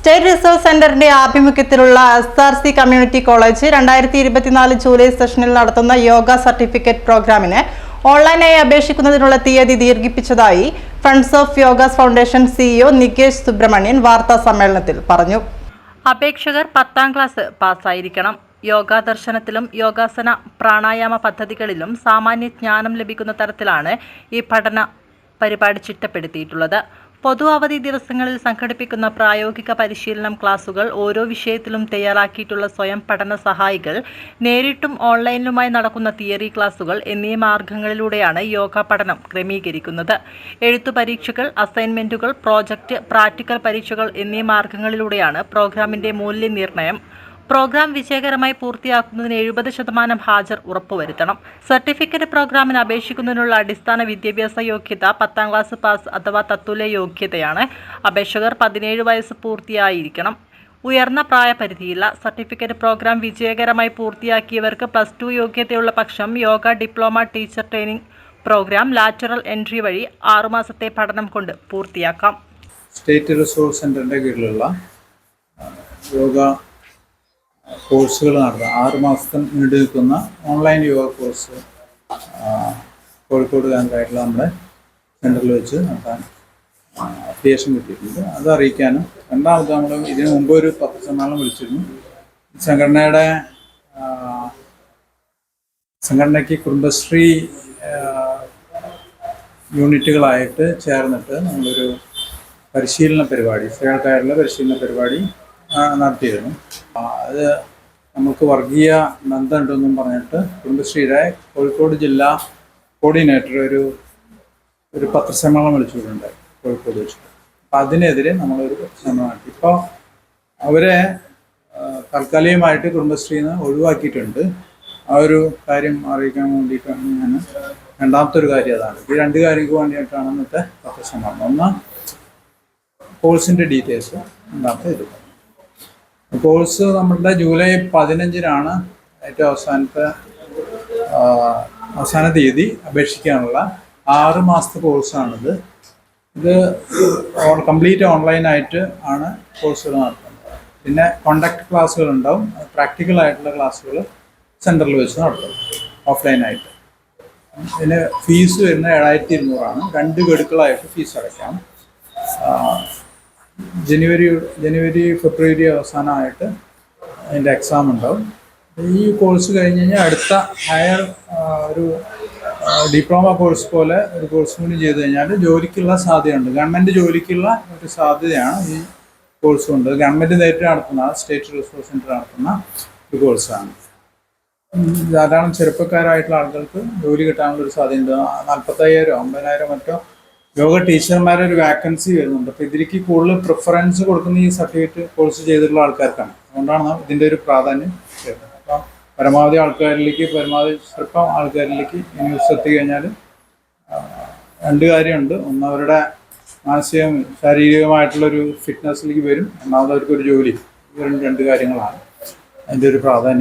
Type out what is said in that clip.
State reserve സെന്ററിന്റെ ആഭിമുഖ്യത്തിലുള്ള S R C community college രണ്ടായിരത്തി ഇരുപത്തിനാല് ജൂലൈ സെഷനിൽ നടത്തുന്ന യോഗ സർട്ടിഫിക്കറ്റ് പ്രോഗ്രാമിന് ഓൺലൈനായി അപേക്ഷിക്കുന്നതിനുള്ള തീയതി ദീർഘിപ്പിച്ചതായി friends of yoga foundation CEO Nikesh Subramanian വാർത്താ സമ്മേളനത്തിൽ പറഞ്ഞു. അപേക്ഷകർ പത്താം ക്ലാസ് പാസ്സായിരിക്കണം. യോഗാ ദർശനത്തിലും യോഗാസന പ്രാണായാമ പദ്ധതികളിലും സാമാന്യ ജ്ഞാനം ലഭിക്കുന്ന തരത്തിലാണ് ഈ പഠന പരിപാടി ചിട്ടപ്പെടുത്തിയിട്ടുള്ളത്. പൊതു അവധി ദിവസങ്ങളിൽ സംഘടിപ്പിക്കുന്ന പ്രായോഗിക പരിശീലനം ക്ലാസുകൾ ഓരോ വിഷയത്തിലും തയ്യാറാക്കിയിട്ടുള്ള സ്വയം പഠന സഹായികൾ നേരിട്ടും ഓൺലൈനിലുമായി നടക്കുന്ന തിയറി ക്ലാസുകൾ എന്നീ മാർഗങ്ങളിലൂടെയാണ് യോഗ പഠനം ക്രമീകരിക്കുന്നത്. എഴുത്തു പരീക്ഷകൾ അസൈൻമെന്റുകൾ പ്രോജക്റ്റ് പ്രാക്ടിക്കൽ പരീക്ഷകൾ എന്നീ മാർഗങ്ങളിലൂടെയാണ് പ്രോഗ്രാമിന്റെ മൂല്യനിർണയം പ്രോഗ്രാം വിജയകരമായി പൂർത്തിയാക്കുന്നതിന് എഴുപത് ശതമാനം ഹാജർ ഉറപ്പുവരുത്തണം. സർട്ടിഫിക്കറ്റ് പ്രോഗ്രാമിന് അപേക്ഷിക്കുന്നതിനുള്ള അടിസ്ഥാന വിദ്യാഭ്യാസ യോഗ്യത പത്താം ക്ലാസ് പാസ് അഥവാ തത്തുല്യ യോഗ്യതയാണ്. അപേക്ഷകർ പതിനേഴ് വയസ്സ് പൂർത്തിയായിരിക്കണം. ഉയർന്ന പ്രായപരിധിയില്ല സർട്ടിഫിക്കറ്റ് പ്രോഗ്രാം വിജയകരമായി പൂർത്തിയാക്കിയവർക്ക് പ്ലസ് ടു യോഗ്യതയുള്ള പക്ഷം yoga diploma teacher training programme lateral entry വഴി ആറുമാസത്തെ പഠനം കൊണ്ട് പൂർത്തിയാക്കാം. സ്റ്റേറ്റ് റിസോഴ്സ് സെന്ററിന്റെ കീഴിലുള്ള യോഗ കോഴ്സുകൾ നടത്താം ആറ് മാസത്തിന് നീണ്ടു നിൽക്കുന്ന ഓൺലൈൻ യോഗ കോഴ്സ് കോഴിക്കോട് കേന്ദ്രമായിട്ടുള്ള നമ്മുടെ സെന്ററിൽ വെച്ച് നടത്താൻ അപ്ലിക്കേഷൻ കിട്ടിയിട്ടുണ്ട്. അത് അറിയിക്കാനും രണ്ടാമത് നമ്മൾ ഇതിനു മുമ്പ് ഒരു പത്ത് ശതമാനം വിളിച്ചിരുന്നു. സംഘടനയുടെ സംഘടനയ്ക്ക് കുടുംബശ്രീ യൂണിറ്റുകളായിട്ട് ചേർന്നിട്ട് നമ്മളൊരു പരിശീലന പരിപാടി സ്ത്രീകൾക്കായുള്ള പരിശീലന പരിപാടി നടത്തിയിരുന്നു. അത് നമുക്ക് വർഗീയ ബന്ധമുണ്ടെന്നും പറഞ്ഞിട്ട് കുടുംബശ്രീയുടെ കോഴിക്കോട് ജില്ലാ കോർഡിനേറ്റർ ഒരു ഒരു പത്രസമ്മേളനം വിളിച്ചിട്ടുണ്ട് കോഴിക്കോട് വെച്ചിട്ട്. അപ്പം അതിനെതിരെ നമ്മളൊരു ശ്രമം ഇപ്പോൾ അവരെ താൽക്കാലികമായിട്ട് കുടുംബശ്രീയിൽ നിന്ന് ഒഴിവാക്കിയിട്ടുണ്ട്. ആ ഒരു കാര്യം അറിയിക്കാൻ വേണ്ടിയിട്ടാണ് ഞാൻ രണ്ടാമത്തെ ഒരു കാര്യം അതാണ്. ഈ രണ്ട് കാര്യങ്ങൾക്ക് വേണ്ടിയിട്ടാണ് ഇന്നത്തെ പത്രസമ്മേളനം. ഒന്ന് കോഴ്സിന്റെ ഡീറ്റെയിൽസ് രണ്ടാമത്തെ ഇത്. കോഴ്സ് നമ്മളുടെ ജൂലൈ പതിനഞ്ചിനാണ് ഏറ്റവും അവസാനത്തെ അവസാന തീയതി അപേക്ഷിക്കാനുള്ള ആറ് മാസത്തെ കോഴ്സാണിത്. ഇത് കംപ്ലീറ്റ് ഓൺലൈനായിട്ട് ആണ് കോഴ്സുകൾ നടത്തുന്നത്. പിന്നെ കോണ്ടാക്ട് ക്ലാസ്സുകൾ ഉണ്ടാവും പ്രാക്ടിക്കൽ ആയിട്ടുള്ള ക്ലാസ്സുകൾ സെന്ററിൽ വെച്ച് നടത്തും ഓഫ്ലൈനായിട്ട്. ഇതിന് ഫീസ് വരുന്നത് ഏഴായിരത്തി ഇരുന്നൂറാണ്. രണ്ട് ഗഡുക്കളായിട്ട് ഫീസ് അടയ്ക്കാം. ജനുവരി ജനുവരി ഫെബ്രുവരി അവസാനമായിട്ട് അതിന്റെ എക്സാം ഉണ്ടാവും. ഈ കോഴ്സ് കഴിഞ്ഞ് കഴിഞ്ഞാൽ അടുത്ത ഹയർ ഒരു ഡിപ്ലോമ കോഴ്സ് പോലെ ഒരു കോഴ്സ് കൂടി ചെയ്ത് കഴിഞ്ഞാൽ ജോലിക്കുള്ള സാധ്യതയുണ്ട്. ഗവൺമെന്റ് ജോലിക്കുള്ള ഒരു സാധ്യതയാണ് ഈ കോഴ്സ് കൊണ്ട്. ഗവൺമെന്റ് നേരിട്ട് നടത്തുന്ന സ്റ്റേറ്റ് റിസോഴ്സ് സെന്റർ നടത്തുന്ന ഒരു കോഴ്സാണ് ധാരാളം ചെറുപ്പക്കാരായിട്ടുള്ള ആളുകൾക്ക് ജോലി കിട്ടാനുള്ള ഒരു സാധ്യതയുണ്ട്. നാൽപ്പത്തയ്യായിരം അമ്പതിനായിരം മറ്റോ യോഗ ടീച്ചർമാരെ ഒരു വാക്കൻസി വരുന്നുണ്ട്. അപ്പോൾ ഇതിലേക്ക് കൂടുതൽ പ്രിഫറൻസ് കൊടുക്കുന്ന ഈ സർട്ടിഫിക്കറ്റ് കോഴ്സ് ചെയ്തിട്ടുള്ള ആൾക്കാർക്കാണ്. അതുകൊണ്ടാണ് ഇതിന്റെ ഒരു പ്രാധാന്യം വരുന്നത് അപ്പം പരമാവധി ആൾക്കാരിലേക്ക് പരമാവധി ചെറുപ്പം ആൾക്കാരിലേക്ക് ന്യൂസ് എത്തി കഴിഞ്ഞാൽ രണ്ട് കാര്യമുണ്ട്. ഒന്ന് അവരുടെ മാനസികം ശാരീരികമായിട്ടുള്ളൊരു ഫിറ്റ്നസ്സിലേക്ക് വരും. ഒന്നാമത് അവർക്കൊരു ജോലി. രണ്ട് രണ്ട് കാര്യങ്ങളാണ്. അതിന്റെ ഒരു പ്രാധാന്യം.